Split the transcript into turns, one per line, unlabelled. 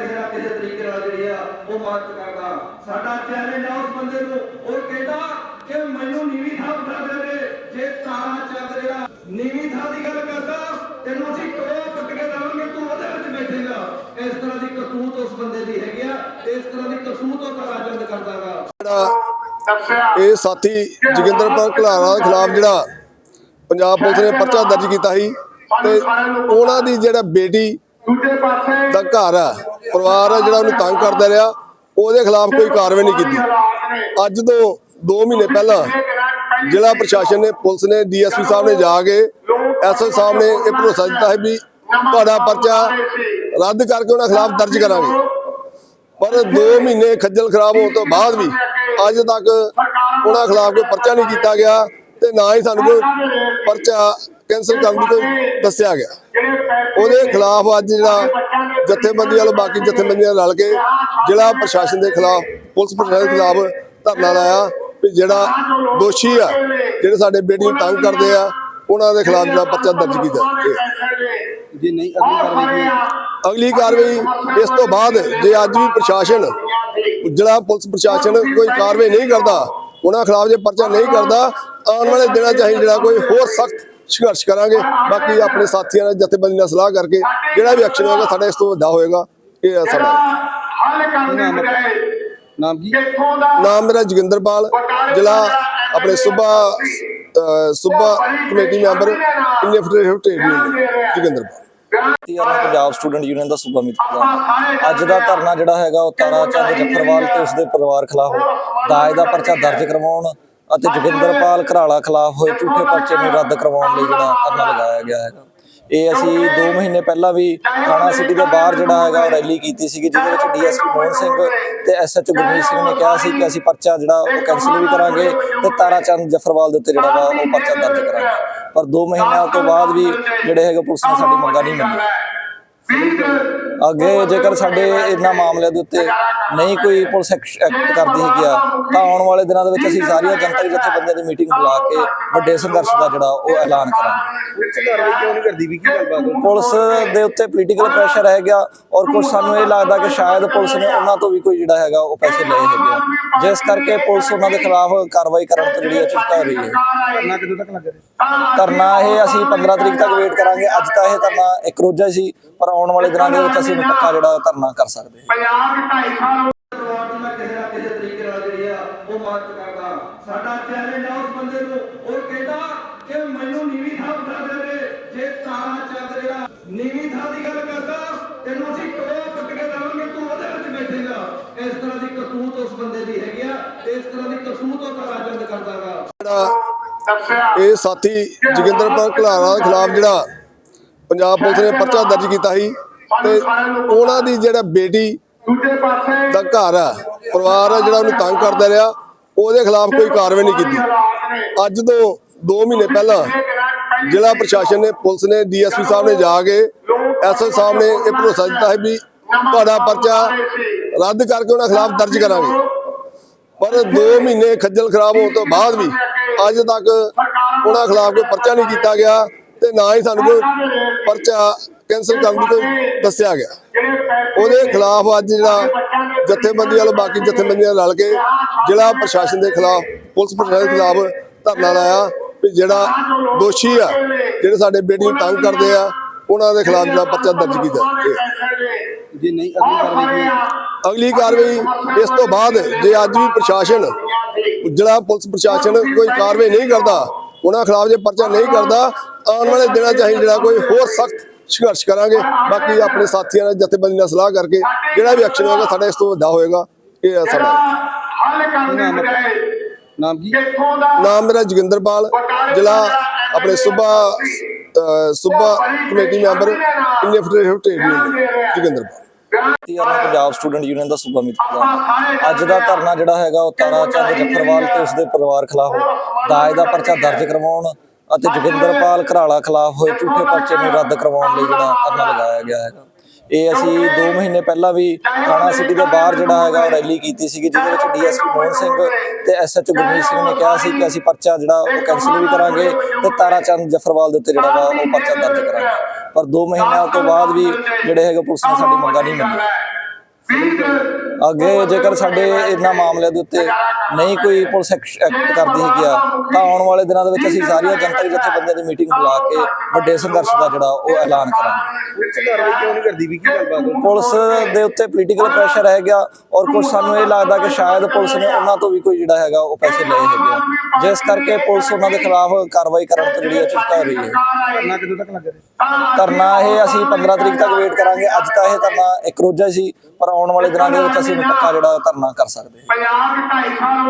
ਕਿਸੇ ਨਾ ਕਿਸੇ ਤਰੀਕੇ ਨਾਲ ਜਿਹੜੀ ਆ, ਉਹ ਮੰਨ ਚੁੱਕਾਗਾ ਸਾਡਾ ਚੈਲੰਜ ਆ ਉਸ ਬੰਦੇ ਨੂੰ ਉਹ ਕਹਿੰਦਾ ਕਿ ਮੈਨੂੰ ਨੀਵੀਂ ਥਾਂ ਬਿਠਾ ਦੇ ਜੇ ਤਾਰਾ ਚੱਕ ਜਿਹੜਾ ਨੀਵੀਂ ਥਾਂ ਦੀ ਗੱਲ ਕਰਦਾ, ਤੈਨੂੰ ਅਸੀਂ ਟੋਆ ਪੱਟ ਕੇ ਦੇਵਾਂਗੇ, ਤੂੰ ਉਹਦੇ ਵਿੱਚ ਬੈਠੇਗਾ। ਇਸ ਤਰ੍ਹਾਂ ਦੀ ਕਰਤੂਤ ਉਸ ਬੰਦੇ ਦੀ ਹੈਗੀ ਆ, ਇਸ ਤਰ੍ਹਾਂ ਦੀ ਕਰਤੂਤ ਉਹ ਤਾਰਾ ਕਰਦਾਗਾ।
ਇਹ ਸਾਥੀ ਜੋਗਿੰਦਰਪਾਲ ਘਲਾਰਾ ਦੇ ਖਿਲਾਫ ਜਿਹੜਾ ਪੰਜਾਬ ਪੁਲਿਸ ਨੇ ਪਰਚਾ ਦਰਜ ਕੀਤਾ ਸੀ, ਤੇ ਉਹਨਾਂ ਦੀ ਜਿਹੜਾ ਬੇਟੀ ਦਾ ਘਰ ਆ ਪਰਿਵਾਰ ਆ ਜਿਹੜਾ ਉਹਨੂੰ ਤੰਗ ਕਰਦਾ ਰਿਹਾ, ਉਹਦੇ ਖਿਲਾਫ ਕੋਈ ਕਾਰਵਾਈ ਨਹੀਂ ਕੀਤੀ। ਅੱਜ ਤੋਂ 2 ਮਹੀਨੇ ਪਹਿਲਾਂ ਜ਼ਿਲ੍ਹਾ ਪ੍ਰਸ਼ਾਸਨ ਨੇ, ਪੁਲਿਸ ਨੇ, ਡੀਐਸਪੀ ਸਾਹਿਬ ਨੇ ਜਾ ਕੇ ਐਸਓ ਸਾਹਿਬ ਨੇ ਇਹ ਭਰੋਸਾ ਦਿੱਤਾ ਹੈ ਵੀ ਤੁਹਾਡਾ ਪਰਚਾ ਰੱਦ ਕਰਕੇ ਉਹਨਾਂ ਖਿਲਾਫ ਦਰਜ ਕਰਾਂਗੇ। ਪਰ 2 ਮਹੀਨੇ ਖੱਜਲ ਖਰਾਬ ਹੋਣ ਤੋਂ ਬਾਅਦ ਵੀ ਅੱਜ ਤੱਕ ਉਹਨਾਂ ਖਿਲਾਫ ਕੋਈ ਪਰਚਾ ਨਹੀਂ ਕੀਤਾ ਗਿਆ। ਤੇ ਨਾ ਹੀ ਸਾਨੂੰ ਕੋਈ ਪਰਚਾ ਕੈਂਸਲ ਕਰਨ ਦੀ ਕੋਈ ਦੱਸਿਆ ਗਿਆ ਉਹਦੇ ਖਿਲਾਫ ਅੱਜ ਜਿਹੜਾ ਜਥੇਬੰਦੀ ਵਾਲੇ ਬਾਕੀ ਜਥੇਬੰਦੀਆਂ ਰਲ ਕੇ ਜ਼ਿਲ੍ਹਾ ਪ੍ਰਸ਼ਾਸਨ ਦੇ ਖਿਲਾਫ ਪੁਲਿਸ ਪ੍ਰਸ਼ਾਸਨ ਦੇ ਖਿਲਾਫ ਧਰਨਾ ਲਾਇਆ ਵੀ ਜਿਹੜਾ ਦੋਸ਼ੀ ਆ ਜਿਹੜੇ ਸਾਡੇ ਬੇਟੀ ਨੂੰ ਤੰਗ ਕਰਦੇ ਆ ਉਹਨਾਂ ਦੇ ਖਿਲਾਫ ਜਿਹੜਾ ਪਰਚਾ ਦਰਜ ਕੀਤਾ।
ਜੇ ਨਹੀਂ ਅਗਲੀ ਕਾਰਵਾਈ
ਅਗਲੀ ਕਾਰਵਾਈ ਇਸ ਤੋਂ ਬਾਅਦ ਜੇ ਅੱਜ ਵੀ ਪ੍ਰਸ਼ਾਸਨ ਜਿਹੜਾ ਪੁਲਿਸ ਪ੍ਰਸ਼ਾਸਨ ਕੋਈ ਕਾਰਵਾਈ ਨਹੀਂ ਕਰਦਾ ਉਹਨਾਂ ਖਿਲਾਫ ਜੇ ਪਰਚਾ ਨਹੀਂ ਕਰਦਾ ਆਉਣ ਵਾਲੇ ਦਿਨਾਂ 'ਚ ਅਸੀਂ ਜਿਹੜਾ ਕੋਈ ਹੋਰ ਸਖਤ ਸੰਘਰਸ਼ ਕਰਾਂਗੇ। ਬਾਕੀ ਆਪਣੇ ਸਾਥੀਆਂ ਨਾਲ ਜਥੇਬੰਦੀ ਨਾਲ ਸਲਾਹ ਕਰਕੇ ਜਿਹੜਾ ਵੀ ਐਕਸ਼ਨ ਹੋਏਗਾ ਸਾਡਾ ਇਸ ਤੋਂ ਵੱਡਾ ਹੋਏਗਾ ਇਹ ਹੈ ਸਾਡਾ।
ਨਾਮ
ਦਾ
ਨਾਮ ਮੇਰਾ ਜੋਗਿੰਦਰਪਾਲ ਜ਼ਿਲ੍ਹਾ ਆਪਣੇ ਸੂਬਾ ਸੂਬਾ committee member of trade union Joginderpal.
ਤੀਆਰ Punjab student union ਦਾ ਸੂਬਾ ਮੀਤ ਦਾ ਅੱਜ ਦਾ ਧਰਨਾ ਜਿਹੜਾ ਹੈਗਾ ਉਹ ਤਾਰਾ ਚੰਦ ਜੱਫਰਵਾਲ ਤੇ ਉਸਦੇ ਪਰਿਵਾਰ ਖਿਲਾਫ ਦਾਜ ਦਾ ਪਰਚਾ ਦਰਜ ਕਰਵਾਉਣ ਅਤੇ ਜੋਗਿੰਦਰਪਾਲ ਘਰਾਲਾ ਖਿਲਾਫ ਹੋਏ ਝੂਠੇ ਪਰਚੇ ਨੂੰ ਰੱਦ ਕਰਵਾਉਣ ਲਈ ਜਿਹੜਾ ਧਰਨਾ ਲਗਾਇਆ ਗਿਆ ਹੈਗਾ। ਇਹ ਅਸੀਂ 2 ਮਹੀਨੇ ਪਹਿਲਾਂ ਵੀ ਥਾਣਾ ਸਿਟੀ ਦੇ ਬਾਹਰ ਜਿਹੜਾ ਹੈਗਾ ਉਹ ਰੈਲੀ ਕੀਤੀ ਸੀਗੀ, ਜਿਹਦੇ ਵਿੱਚ ਡੀਐਸਪੀ ਮੋਹਨ ਸਿੰਘ ਤੇ ਐਸਐਚਓ ਗੁਰਮੀਤ ਸਿੰਘ ਨੇ ਕਿਹਾ ਸੀ ਕਿ ਅਸੀਂ ਪਰਚਾ ਜਿਹੜਾ ਉਹ ਕੈਂਸਲ ਵੀ ਕਰਾਂਗੇ ਤੇ ਤਾਰਾ ਚੰਦ ਜਫਰਵਾਲ ਦੇ ਉੱਤੇ ਜਿਹੜਾ ਵਾ ਉਹ ਪਰਚਾ ਦਰਜ ਕਰਾਂਗੇ। ਪਰ 2 ਮਹੀਨਿਆਂ ਤੋਂ ਬਾਅਦ ਵੀ ਜਿਹੜੇ ਹੈਗੇ ਪੁਲਿਸ ਨੇ ਸਾਡੀ ਮੰਗਾਂ ਨਹੀਂ ਮੰਨੀਆਂ। ਅੱਗੇ ਜੇਕਰ ਸਾਡੇ ਇਹਨਾਂ ਮਾਮਲਿਆਂ ਦੇ ਉੱਤੇ ਨਹੀਂ ਕੋਈ ਪੁਲਿਸ ਐਕਟ ਕਰਦੀ ਹੈਗੀ ਆ ਤਾਂ ਆਉਣ ਵਾਲੇ ਦਿਨਾਂ ਦੇ ਵਿੱਚ ਅਸੀਂ ਸਾਰੀਆਂ ਜਨਤਕ ਜਥੇਬੰਦੀਆਂ ਦੀ ਮੀਟਿੰਗ ਬੁਲਾ ਕੇ ਵੱਡੇ ਸੰਘਰਸ਼ ਦਾ ਜਿਹੜਾ ਉਹ ਐਲਾਨ ਕਰਾਂਗੇ।
ਪੁਲਿਸ
ਦੇ ਉੱਤੇ ਪੋਲੀਟੀਕਲ ਪ੍ਰੈਸ਼ਰ ਹੈਗਾ ਔਰ ਕੁਝ ਸਾਨੂੰ ਇਹ ਲੱਗਦਾ ਕਿ ਸ਼ਾਇਦ ਪੁਲਿਸ ਨੇ ਉਹਨਾਂ ਤੋਂ ਵੀ ਕੋਈ ਜਿਹੜਾ ਹੈਗਾ ਉਹ ਪੈਸੇ ਲਏ ਹੈਗੇ ਆ। ਜਿਸ ਕਰਕੇ ਪੁਲਿਸ ਉਹਨਾਂ ਦੇ ਖਿਲਾਫ ਕਾਰਵਾਈ ਕਰਨ ਤੋਂ ਜਿਹੜੀ ਹੈ ਰਹੀ ਹੈ।
ਧਰਨਾ ਕਦੋਂ ਤੱਕ ਲੱਗ ਰਿਹਾ?
ਧਰਨਾ ਇਹ ਅਸੀਂ 15 ਤਰੀਕ ਤੱਕ ਵੇਟ ਕਰਾਂਗੇ। ਅੱਜ ਤਾਂ ਇਹ ਧਰਨਾ ਇੱਕ ਰੋਜ਼ਾ ਹੀ ਸੀ। ਪਰ ਆਉਣ ਵਾਲੇ ਦਿਨਾਂ ਦੇ ਵਿੱਚ ਅਸੀਂ ਇਹਨੂੰ ਪੱਕਾ ਜਿਹੜਾ ਧਰਨਾ ਕਰ ਸਕਦੇ ਹਾਂ।
ਪੰਜਾਬ 2.5 ਸਾਲ
ਨੂੰ ਮੈਂ ਕਿਸੇ ਨਾ ਕਿਸੇ ਤਰੀਕੇ ਨਾਲ ਜਿਹੜੀ ਆ ਉਹ ਮੰਨ ਚੁੱਕਾਗਾ ਸਾਡਾ ਚੈਲੰਜ ਆ ਉਸ ਬੰਦੇ ਨੂੰ। ਉਹ ਕਹਿੰਦਾ ਕਿ ਮੈਨੂੰ ਨੀਵੀਂ ਥਾਂ ਬਿਠਾ ਦੇ ਜੇ ਤਾਰਾ ਚੱਕ ਜਿਹੜਾ ਨੀਵੀਂ ਥਾਂ ਦੀ ਗੱਲ ਕਰਦਾ ਤੈਨੂੰ ਅਸੀਂ ਟੋਆ ਪੱਟ ਕੇ ਦੇਵਾਂਗੇ ਤੂੰ ਉਹਦੇ ਵਿੱਚ ਬੈਠੇਗਾ। ਇਸ ਤਰ੍ਹਾਂ ਦੀ ਕਰਤੂਤ ਉਸ ਬੰਦੇ ਦੀ ਹੈਗੀ ਆ ਇਸ ਤਰ੍ਹਾਂ ਦੀ ਕਰਤੂਤ ਉਹ ਤਾਰਾ ਚੰਦ ਕਰਦਾਗਾ
ਜਿਹੜਾ ਇਹ ਸਾਥੀ ਜੋਗਿੰਦਰਪਾਲ ਘਲਾਰਾ ਦੇ ਖਿਲਾਫ ਜਿਹੜਾ ਪੰਜਾਬ ਪੁਲਿਸ ਨੇ ਪਰਚਾ ਦਰਜ ਕੀਤਾ ਸੀ ਤੇ ਉਹਨਾਂ ਦੀ ਜਿਹੜਾ ਬੇਟੀ ਦਾ ਘਰ ਆ ਪਰਿਵਾਰ ਆ ਜਿਹੜਾ ਉਹਨੂੰ ਤੰਗ ਕਰਦਾ ਰਿਹਾ ਉਹਦੇ ਖਿਲਾਫ ਕੋਈ ਕਾਰਵਾਈ ਨਹੀਂ ਕੀਤੀ। ਅੱਜ ਤੋਂ 2 ਮਹੀਨੇ ਪਹਿਲਾਂ ਜ਼ਿਲ੍ਹਾ ਪ੍ਰਸ਼ਾਸਨ ਨੇ ਪੁਲਿਸ ਨੇ ਡੀਐਸਪੀ ਸਾਹਿਬ ਨੇ ਜਾ ਕੇ ਐਸਓ ਸਾਹਿਬ ਨੇ ਇਹ ਭਰੋਸਾ ਦਿੱਤਾ ਹੈ ਵੀ ਤੁਹਾਡਾ ਪਰਚਾ ਰੱਦ ਕਰਕੇ ਉਹਨਾਂ ਖਿਲਾਫ ਦਰਜ ਕਰਾਂਗੇ। ਪਰ 2 ਮਹੀਨੇ ਖੱਜਲ ਖਰਾਬ ਹੋਣ ਤੋਂ ਬਾਅਦ ਵੀ ਅੱਜ ਤੱਕ ਉਹਨਾਂ ਖਿਲਾਫ ਕੋਈ ਪਰਚਾ ਨਹੀਂ ਕੀਤਾ ਗਿਆ। ਤੇ ਨਾ ਹੀ ਸਾਨੂੰ ਕੋਈ ਪਰਚਾ ਕੈਂਸਲ ਕਰਨ ਦੀ ਕੋਈ ਦੱਸਿਆ ਗਿਆ ਉਹਦੇ ਖਿਲਾਫ ਅੱਜ ਜਿਹੜਾ ਜਥੇਬੰਦੀ ਵਾਲੇ ਬਾਕੀ ਜਥੇਬੰਦੀਆਂ ਰਲ ਕੇ ਜ਼ਿਲ੍ਹਾ ਪ੍ਰਸ਼ਾਸਨ ਦੇ ਖਿਲਾਫ ਪੁਲਿਸ ਪ੍ਰਸ਼ਾਸਨ ਦੇ ਖਿਲਾਫ ਧਰਨਾ ਲਾਇਆ ਵੀ ਜਿਹੜਾ ਦੋਸ਼ੀ ਆ ਜਿਹੜੇ ਸਾਡੇ ਬੇਟੀ ਨੂੰ ਤੰਗ ਕਰਦੇ ਆ ਉਹਨਾਂ ਦੇ ਖਿਲਾਫ ਜਿਹੜਾ ਪਰਚਾ ਦਰਜ ਕੀਤਾ।
ਜੇ ਨਹੀਂ ਅਗਲੀ ਕਾਰਵਾਈ
ਅਗਲੀ ਕਾਰਵਾਈ ਇਸ ਤੋਂ ਬਾਅਦ ਜੇ ਅੱਜ ਵੀ ਪ੍ਰਸ਼ਾਸਨ ਜਿਹੜਾ ਪੁਲਿਸ ਪ੍ਰਸ਼ਾਸਨ ਕੋਈ ਕਾਰਵਾਈ ਨਹੀਂ ਕਰਦਾ ਉਹਨਾਂ ਖਿਲਾਫ ਜੇ ਪਰਚਾ ਨਹੀਂ ਕਰਦਾ ਆਉਣ ਵਾਲੇ ਦਿਨਾਂ 'ਚ ਅਸੀਂ ਜਿਹੜਾ ਕੋਈ ਹੋਰ ਸਖਤ ਸੰਘਰਸ਼ ਕਰਾਂਗੇ। ਬਾਕੀ ਆਪਣੇ ਸਾਥੀਆਂ ਨਾਲ ਜਥੇਬੰਦੀ ਨਾਲ ਸਲਾਹ ਕਰਕੇ ਜਿਹੜਾ ਵੀ ਐਕਸ਼ਨ ਹੋਏਗਾ ਸਾਡਾ ਇਸ ਤੋਂ ਵੱਡਾ ਹੋਏਗਾ ਇਹ ਹੈ ਸਾਡਾ।
ਹੱਲ ਕਰਨ ਦੀ ਬਜਾਏ
ਨਾਮ
ਦਾ
ਨਾਮ ਮੇਰਾ ਜੋਗਿੰਦਰਪਾਲ ਜ਼ਿਲ੍ਹਾ ਆਪਣੇ ਸੂਬਾ ਸੂਬਾ committee member Indian federation of trade union Joginderpal
ਤੀਆਰ Punjab student union ਦਾ ਸੂਬਾ ਮੀਤ ਅੱਜ ਦਾ ਧਰਨਾ ਜਿਹੜਾ ਹੈਗਾ ਉਹ ਤਾਰਾ ਚੰਦ ਜੱਫਰਵਾਲ ਤੇ ਉਸਦੇ ਪਰਿਵਾਰ ਖਿਲਾਫ ਦਾਜ ਦਾ ਪਰਚਾ ਦਰਜ ਕਰਵਾਉਣ ਅਤੇ ਜੋਗਿੰਦਰਪਾਲ ਘਰਾਲਾ ਖਿਲਾਫ ਹੋਏ ਝੂਠੇ ਪਰਚੇ ਨੂੰ ਰੱਦ ਕਰਵਾਉਣ ਲਈ ਜਿਹੜਾ ਧਰਨਾ ਲਗਾਇਆ ਗਿਆ ਹੈਗਾ। ਇਹ ਅਸੀਂ 2 ਮਹੀਨੇ ਪਹਿਲਾਂ ਵੀ ਥਾਣਾ ਸਿਟੀ ਦੇ ਬਾਹਰ ਜਿਹੜਾ ਹੈਗਾ ਰੈਲੀ ਕੀਤੀ ਸੀਗੀ, ਜਿਹਦੇ ਵਿੱਚ ਡੀਐਸਪੀ ਮੋਹਨ ਸਿੰਘ ਤੇ ਐਸਐਚਓ ਗੁਰਮੀਤ ਸਿੰਘ ਨੇ ਕਿਹਾ ਸੀ ਕਿ ਅਸੀਂ ਪਰਚਾ ਜਿਹੜਾ ਉਹ ਕੈਂਸਲ ਵੀ ਕਰਾਂਗੇ ਤੇ ਤਾਰਾ ਚੰਦ ਜਫਰਵਾਲ ਦੇ ਉੱਤੇ ਜਿਹੜਾ ਵਾ ਉਹ ਪਰਚਾ ਦਰਜ ਕਰਾਂਗੇ। ਪਰ 2 ਮਹੀਨਿਆਂ ਤੋਂ ਬਾਅਦ ਵੀ ਜਿਹੜੇ ਹੈਗੇ ਪੁਲਿਸ ਨੇ ਸਾਡੀ ਮੰਗਾਂ ਨਹੀਂ ਮੰਨੀਆਂ। ਅੱਗੇ ਜੇਕਰ ਸਾਡੇ ਇਹਨਾਂ ਮਾਮਲਿਆਂ ਦੇ ਉੱਤੇ ਨਹੀਂ ਕੋਈ ਪੁਲਿਸ ਐਕਟ ਕਰਦੀ ਹੈਗੀ ਆ ਤਾਂ ਆਉਣ ਵਾਲੇ ਦਿਨਾਂ ਦੇ ਵਿੱਚ ਅਸੀਂ ਸਾਰੀਆਂ ਜਨਤਕ ਜਥੇਬੰਦੀਆਂ ਦੀ ਮੀਟਿੰਗ ਬੁਲਾ ਕੇ ਵੱਡੇ ਸੰਘਰਸ਼ ਦਾ ਜਿਹੜਾ ਉਹ ਐਲਾਨ ਕਰਾਂਗੇ।
ਪੁਲਿਸ
ਦੇ ਉੱਤੇ ਪੋਲੀਟੀਕਲ ਪ੍ਰੈਸ਼ਰ ਹੈ ਗਿਆ ਔਰ ਕੁਝ ਸਾਨੂੰ ਇਹ ਲੱਗਦਾ ਕਿ ਸ਼ਾਇਦ ਪੁਲਿਸ ਨੇ ਉਹਨਾਂ ਤੋਂ ਵੀ ਕੋਈ ਜਿਹੜਾ ਹੈਗਾ ਉਹ ਪੈਸੇ ਲਏ ਹੈਗੇ ਆ। ਜਿਸ ਕਰਕੇ ਪੁਲਿਸ ਉਹਨਾਂ ਦੇ ਖਿਲਾਫ ਕਾਰਵਾਈ ਕਰਨ ਤੋਂ ਜਿਹੜੀ ਹੈ ਰਹੀ ਹੈ।
ਧਰਨਾ ਕਦੋਂ ਤੱਕ ਲੱਗ ਰਿਹਾ?
ਧਰਨਾ ਇਹ ਅਸੀਂ 15 ਤਰੀਕ ਤੱਕ ਵੇਟ ਕਰਾਂਗੇ। ਅੱਜ ਤਾਂ ਇਹ ਧਰਨਾ ਇੱਕ ਰੋਜ਼ਾ ਸੀ ਪਰ ਆਉਣ ਵਾਲੇ ਦਿਨਾਂ ਦੇ ਵਿੱਚ ਅਸੀਂ ਇਹਨੂੰ ਪੱਕਾ ਜਿਹੜਾ ਧਰਨਾ ਕਰ ਸਕਦੇ ਹਾਂ
ਪੰਜਾਬ 2.5 ਸਾਲ